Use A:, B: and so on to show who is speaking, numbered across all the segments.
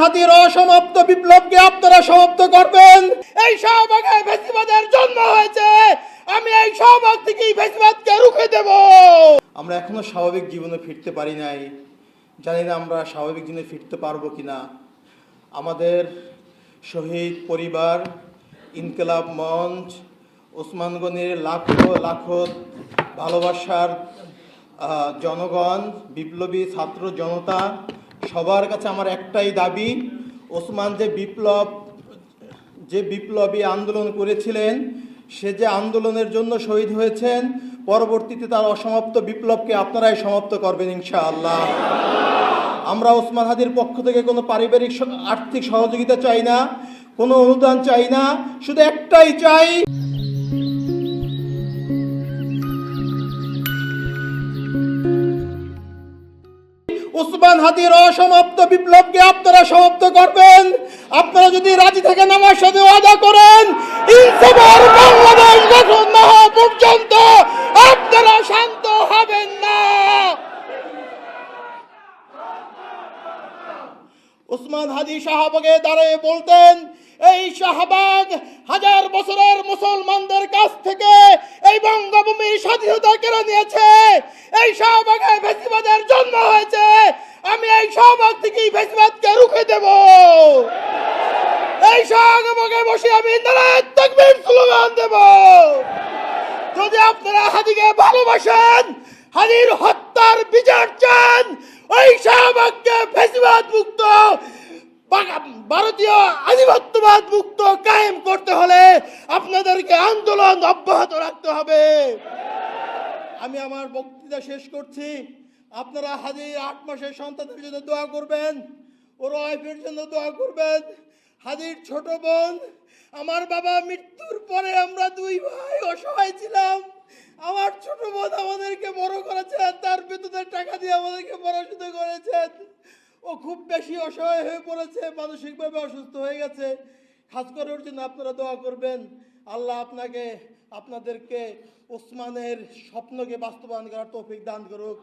A: হাতির অসমাপ্ত বিপ্লবকে আপনারা সমাপ্ত করবেন। এই শাহবাগে ফেসিবাদের জন্ম হয়েছে। আমি এই শাহবাগ থেকেই ফেসিবাদকে রুখে দেব। আমরা এখনও স্বাভাবিক জীবনে ফিরতে পারি নাই। জানি না আমরা স্বাভাবিক জীবনে ফিরতে পারব কিনা। আমাদের শহীদ পরিবার, ইনকলাব মঞ্চ, ওসমান গনির লাখো লাখো ভালোবাসার জনগণ, বিপ্লবী ছাত্র জনতা সবার কাছে আমার একটাই দাবি, ওসমান যে বিপ্লব, যে বিপ্লবী আন্দোলন করেছিলেন, সে যে আন্দোলনের জন্য শহীদ হয়েছেন, পরবর্তীতে তার অসমাপ্ত বিপ্লবকে আপনারাই সমাপ্ত করবেন ইনশাআল্লাহ। আমরা ওসমান হাদির পক্ষ থেকে কোনো পারিবারিক আর্থিক সহযোগিতা চাই না, কোনো অনুদান চাই না, শুধু একটাই চাই উসমান হাদির অসমাপ্ত বিপ্লবকে আপনারা সমাপ্ত করবেন। আপনারা যদি রাজি থাকেন, আমার সাথে ওয়াদা করেন বাংলাদেশ গঠন না হওয়া পর্যন্ত আপনারা শান্ত হবেন না। উসমান হাদি শাহবাগে দাঁড়িয়ে বলতেন, এই শাহবাগ হাজার বছরের মুসলমানদের কাছ থেকে এই বঙ্গভূমির স্বাধীনতা কেড়ে নিয়েছে। এই শাহবাগে জন্ম হয়েছে। আমি এই শাহবাগ থেকেই ফেসিবাদকে রুখে দেব। এই শাহবাগে বসে আমি নারায়ণ তাকবীর স্লোগান দেব। যদি আপনারা হাদিকে ভালোবাসেন হাদির হত্যার বিচার চান, ওই শাহবাগকে ফেসিবাদ মুক্ত ভারতীয় আধিপত্যবাদ মুক্ত কায়েম করতে হলে আপনাদেরকে আন্দোলন অব্যাহত রাখতে হবে। আমি আমার বক্তৃতা শেষ করছি। আপনারা হাজির আট মাসের সন্তানের জন্য দোয়া করবেন, ওর ওয়াইফের জন্য দোয়া করবেন। হাজির ছোট বোন, আমার বাবা মৃত্যুর পরে আমরা দুই ভাই অসহায় ছিলাম। আমার ছোট বোন আমাদেরকে বড় করেছেন, তার বেতনের টাকা দিয়ে আমাদেরকে পড়াশোনা করেছেন। ও খুব বেশি অসহায় হয়ে পড়েছে, মানসিকভাবে অসুস্থ হয়ে গেছে। খাস করে ওর জন্য আপনারা দোয়া করবেন। আল্লাহ আপনাকে, আপনাদেরকে ওসমানের স্বপ্নকে বাস্তবায়ন করার তৌফিক দান করুক।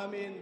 A: আমিন।